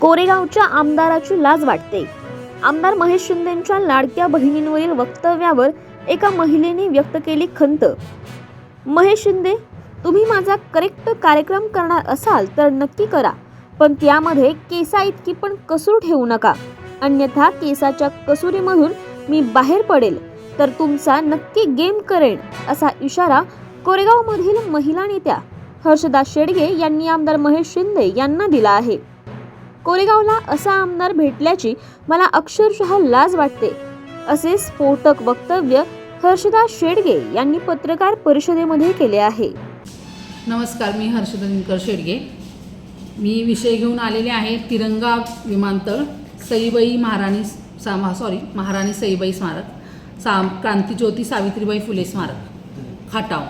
कोरेगावच्या आमदाराची लाज वाटते. आमदार महेश शिंदेंच्या लाडक्या बहिणींवरील वक्तव्यावर एका महिलेने व्यक्त केली खंत. महेश शिंदे तुम्ही माझा करेक्ट कार्यक्रम करणार असाल तर नक्की करा पण त्यामध्ये केसा इतकी पण कसूर ठेवू नका. अन्यथा केसाच्या कसुरीमधून मी बाहेर पडेल तर तुमचा नक्की गेम करेन असा इशारा कोरेगावमधील महिला नेत्या हर्षदा शेडगे यांनी आमदार महेश शिंदे यांना दिला आहे. कोरेगावला असा आमदार भेटल्याची मला अक्षरशः लाज वाटते. असे स्फोटक वक्तव्य हर्षदा शेडगे यांनी पत्रकार परिषदेमध्ये केले आहे. नमस्कार मी हर्षदा दिनकर शेडगे. मी विषय घेऊन आलेले आहे तिरंगा विमानतळ सईबाई महाराणी सा सॉरी महाराणी सईबाई स्मारक सा क्रांतीज्योती सावित्रीबाई फुले स्मारक खाटाव.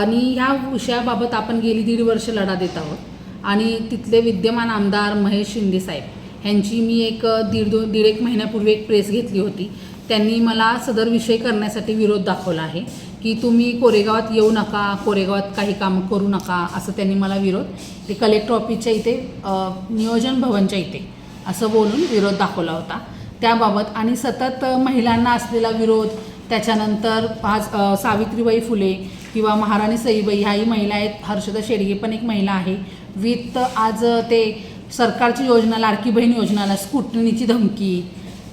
आणि ह्या विषयाबाबत आपण गेली दीड वर्ष लढा देत आहोत. आणि तिथले विद्यमान आमदार महेश शिंदे साहेब. ह्यांची मी एक दीड दोन दीड एक महिन्यापूर्वी एक प्रेस घेतली होती. त्यांनी मला सदर विषय करण्यासाठी विरोध दाखवला आहे की तुम्ही कोरेगावात येऊ नका कोरेगावात काही कामं करू नका असं त्यांनी मला विरोध ते कलेक्टर ऑफिसच्या इथे नियोजन भवनच्या इथे असं बोलून विरोध दाखवला होता. त्याबाबत आणि सतत महिलांना असलेला विरोध त्याच्यानंतर आज सावित्रीबाई फुले किंवा महाराणी सईबाई ह्याही महिला आहेत. हर्षदा शेडगे पण एक महिला आहे. विथ आज ते सरकारची योजना लाडकी बहीण योजनाला स्कुटनीची धमकी.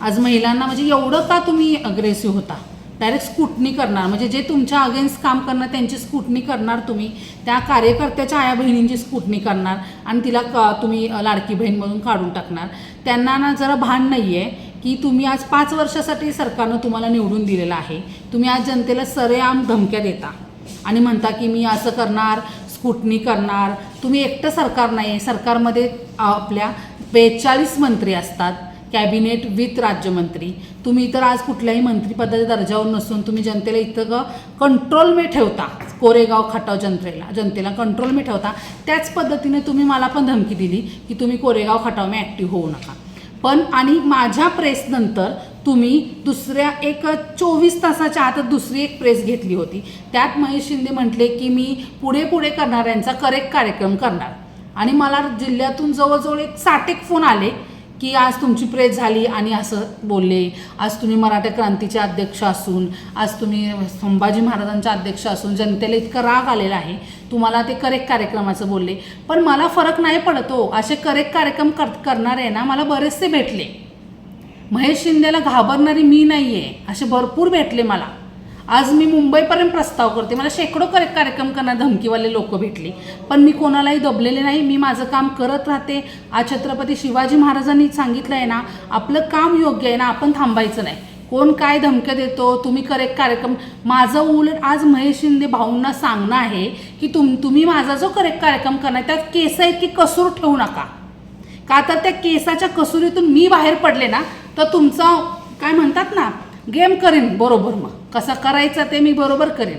आज महिलांना म्हणजे एवढं का तुम्ही अग्रेसिव्ह होता? डायरेक्ट स्कुटनी करणार. म्हणजे जे तुमच्या अगेन्स्ट काम करणार त्यांची स्कुटनी करणार तुम्ही. त्या कार्यकर्त्याच्या आया बहिणींची स्कुटनी करणार आणि तिला क तुम्ही लाडकी बहीणमधून काढून टाकणार. त्यांना ना जरा भान नाही आहे की तुम्ही आज पाच वर्षासाठी सरकारनं तुम्हाला निवडून दिलेलं आहे. तुम्ही आज जनतेला सरेआम धमक्या देता आणि म्हणता की मी असं करणार स्कुटनी करणार. तुम्ही एकटं सरकार नाही आहे सरकारमध्ये आपल्या बेचाळीस मंत्री असतात. कॅबिनेट विथ राज्यमंत्री. तुम्ही तर आज कुठल्याही मंत्रिपदाच्या दर्जावर नसून तुम्ही जनतेला इथं कंट्रोल मे ठेवता. कोरेगाव खटाव जनतेला जनतेला कंट्रोल मे ठेवता. त्याच पद्धतीने तुम्ही मला पण धमकी दिली की तुम्ही कोरेगाव खटाव मे ॲक्टिव्ह होऊ नका. पण आणि माझ्या प्रेसनंतर तुम्ही दुसऱ्या एक चोवीस तासाच्या आत दुसरी एक प्रेस घेतली होती. त्यात महेश शिंदे म्हटले की मी पुढे पुढे करणाऱ्यांचा करेक्ट कार्यक्रम करणार. आणि मला जिल्ह्यातून जवळजवळ एक साठ एक फोन आले. की आज तुमची प्रेस झाली आणि असं बोलले. आज तुम्ही मराठा क्रांतीचे अध्यक्ष असून आज तुम्ही संभाजी महाराजांच्या अध्यक्ष असून जनतेला इतका राग आलेला आहे. तुम्हाला ते करेक्ट कार्यक्रमाचं बोलले. पण मला फरक नाही पडतो. असे करेक्ट कार्यक्रम कर करणारे ना मला बरेचसे भेटले. महेश शिंदेला घाबरणारी मी नाही आहे असे भरपूर भेटले मला. आज मी मुंबईपर्यंत प्रस्ताव करते. मला शेकडो करे कार्यक्रम करणार धमकीवाले लोक भेटले. पण मी कोणालाही दबलेले नाही. मी माझं काम करत राहते. आज छत्रपती शिवाजी महाराजांनी सांगितलं आहे ना आपलं काम योग्य आहे ना आपण थांबायचं नाही. कोण काय धमक्या देतो? तुम्ही करेक्ट कार्यक्रम. माझं उलट आज महेश शिंदे भाऊंना सांगणं आहे की तुम तुम्ही माझा जो करेक्ट कार्यक्रम करणार त्यात केस इतकी कसूर ठेवू नका. का तर त्या केसाच्या कसुरीतून मी बाहेर पडले ना तर तुमचा काय म्हणतात ना गेम करेन. बरोबर मग. कसं करायचं ते मी बरोबर करेन.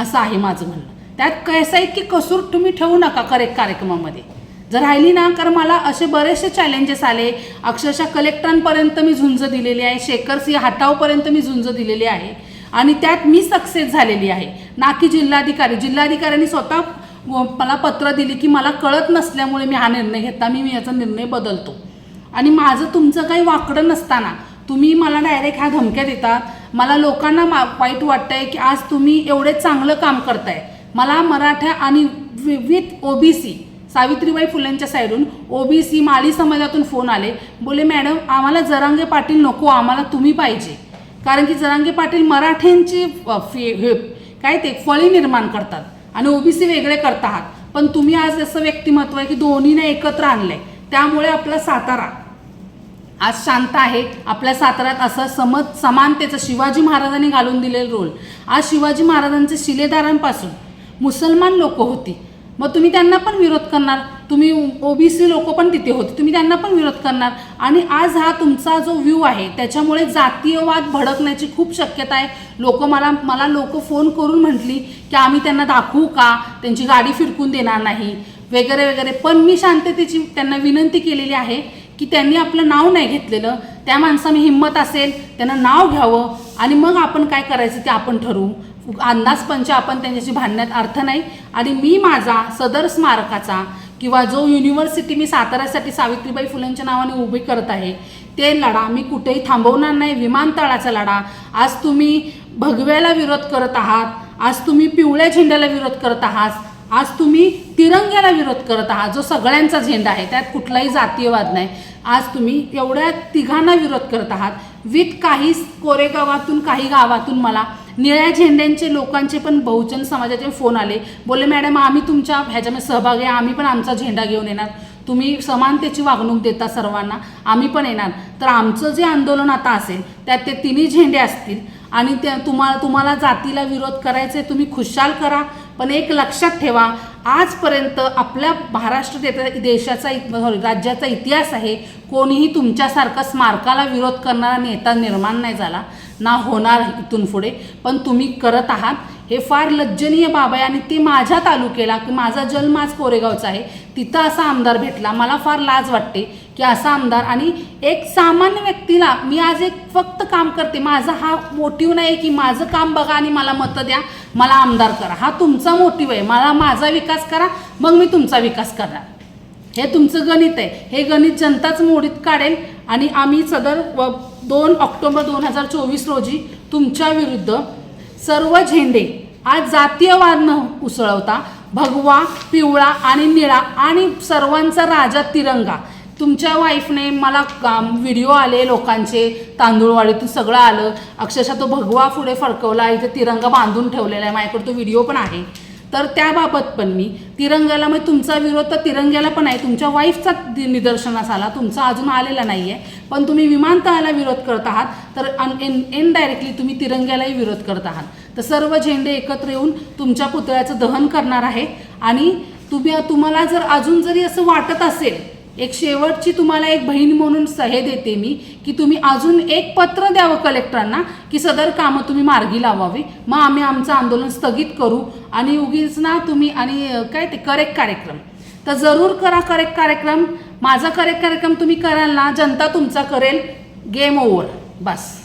असं आहे माझं म्हणणं. त्यात कैसा इतकी कसूर तुम्ही ठेवू नका करेक्ट कार्यक्रमामध्ये. जर राहिली ना कारण मला असे बरेचसे चॅलेंजेस आले. अक्षरशः कलेक्टरांपर्यंत मी झुंज दिलेली आहे. शेखरसी हटावपर्यंत मी झुंज दिलेली आहे. आणि त्यात मी सक्सेस झालेली आहे. ना की जिल्हाधिकारी. जिल्हाधिकाऱ्यांनी स्वतः व- मला पत्र दिली की मला कळत नसल्यामुळे मी हा निर्णय घेता मी मी याचा निर्णय बदलतो. आणि माझं तुमचं काही वाकडं नसताना तुम्ही मला डायरेक्ट ह्या धमक्या देतात. मला लोकांना मा वाईट वाटतंय की आज तुम्ही एवढे चांगलं काम करताय. मला मराठा आणि विथ ओबीसी सावित्रीबाई फुलेंच्या साईडून ओबीसी माळी समाजातून फोन आले. बोले मॅडम आम्हाला जरांगे पाटील नको आम्हाला तुम्ही पाहिजे. कारण की जरांगे पाटील मराठ्यांची फे- हे काय ते फळी निर्माण करतात आणि ओबीसी वेगळे करत आहात. पण तुम्ही आज असं व्यक्तिमत्व आहे की दोन्हीने एकत्र आणलं आहे त्यामुळे आपला सातारा आज शांत आहे. आपल्या साताऱ्यात असं समज समानतेचं शिवाजी महाराजांनी घालून दिलेला रोल. आज शिवाजी महाराजांचे शिलेदारांपासून मुसलमान लोक होती. मग तुम्ही त्यांना पण विरोध करणार. तुम्ही ओबीसी लोक पण तिथे होते. तुम्ही त्यांना पण विरोध करणार. आणि आज हा तुमचा जो व्ह्यू आहे त्याच्यामुळे जातीयवाद भडकण्याची खूप शक्यता आहे. लोक मला मला लोक फोन करून म्हटली की आम्ही त्यांना दाखवू का? त्यांची गाडी फिरकून देणार नाही. वगैरे वगैरे. पण मी शांततेची त्यांना विनंती केलेली आहे की त्यांनी आपलं नाव नाही घेतलेलं. त्या माणसाने हिंमत असेल त्यांना नाव घ्यावं आणि मग आपण काय करायचं ते आपण ठरवू. अंदाजपंच आपण त्यांच्याशी भांडण्यात अर्थ नाही. आणि मी माझा सदर स्मारकाचा किंवा जो युनिव्हर्सिटी मी साताऱ्यासाठी सावित्रीबाई फुलेंच्या नावाने उभी करत आहे ते लढा मी कुठेही थांबवणार नाही. विमानतळाचा लढा. आज तुम्ही भगव्याला विरोध करत आहात. आज तुम्ही पिवळ्या झेंड्याला विरोध करत आहात. आज तुम्ही तिरंग्याला विरोध करत आहात जो सगळ्यांचा झेंडा आहे. त्यात कुठलाही जातीयवाद नाही. आज तुम्ही एवढ्या तिघांना विरोध करत आहात. विथ काही कोरेगावातून काही गावातून मला निळ्या झेंड्यांचे लोकांचे पण बहुजन समाजाचे फोन आले. बोले मॅडम आम्ही तुमच्या ह्याच्यामध्ये सहभागी आहे. आम्ही पण आमचा झेंडा घेऊन येणार. तुम्ही समानतेची वागणूक देता सर्वांना. आम्ही पण येणार. तर आमचं जे आंदोलन आता असेल त्यात ते तिन्ही झेंडे असतील आणि त्या तुम्हाला तुम्हाला जातीला विरोध करायचे तुम्ही खुशाल करा. पण एक लक्षात ठेवा आजपर्यंत आपल्या महाराष्ट्र दे- देशाचा सॉरी राज्याचा इतिहास आहे कोणीही तुमच्यासारखा स्मारकाला विरोध करणारा नेता निर्माण नाही झाला ना होणार इथून पुढे पण तुम्ही करत आहात. हे फार लज्जनीय बाब आहे आणि ते माझ्या तालुक्याला की माझा जन्म आज कोरेगावचा आहे तिथं असा आमदार भेटला. मला फार लाज वाटते की असा आमदार आणि एक सामान्य व्यक्तीला मी आज एक फक्त काम करते. माझा हा मोटिव्ह नाही की माझं काम बघा आणि मला मतं द्या. मला आमदार करा. हा तुमचा मोटिव्ह आहे. मला माझा विकास करा मग मी तुमचा विकास करणार. हे तुमचं गणित आहे. हे गणित जनताच मोडीत काढेल आणि आम्ही सदर व दोन ऑक्टोबर दोन हजार चोवीस रोजी तुमच्या विरुद्ध सर्व झेंडे आज जातीयवाद न उसळवता. भगवा पिवळा आणि निळा आणि सर्वांचा राजा तिरंगा. तुमच्या वाईफने मला व्हिडिओ आले लोकांचे तांदूळवाडीतून सगळं आलं. अक्षरशः तो भगवा पुढे फडकवला इथे तिरंगा बांधून ठेवलेला आहे माझ्याकडे तो व्हिडिओ पण आहे. तर त्याबाबत पण मी तिरंग्याला मग तुमचा विरोध तर तिरंग्याला पण आहे. तुमच्या वाईफचा दि- निदर्शनास आला तुमचा अजून आलेला नाही आहे पण तुम्ही विमानतळाला विरोध करत आहात तर अन इन इनडायरेक्टली तुम्ही तिरंग्यालाही विरोध करत आहात. तर सर्व झेंडे एकत्र येऊन तुमच्या पुतळ्याचं दहन करणार आहे. आणि तुम्ही तुम्हाला जर अजून जरी असं वाटत असेल एक शेवटची तुम्हाला एक बहीण म्हणून सहे देते मी की तुम्ही अजून एक पत्र द्यावं कलेक्टरांना की सदर कामं तुम्ही मार्गी लावावी. मग आम्ही आमचं आंदोलन स्थगित करू. आणि उगीच ना तुम्ही आणि काय ते करेक्ट कार्यक्रम. तर जरूर करा करेक्ट कार्यक्रम. माझा करेक्ट कार्यक्रम तुम्ही कराल ना जनता तुमचा करेल. गेम ओव्हर बस.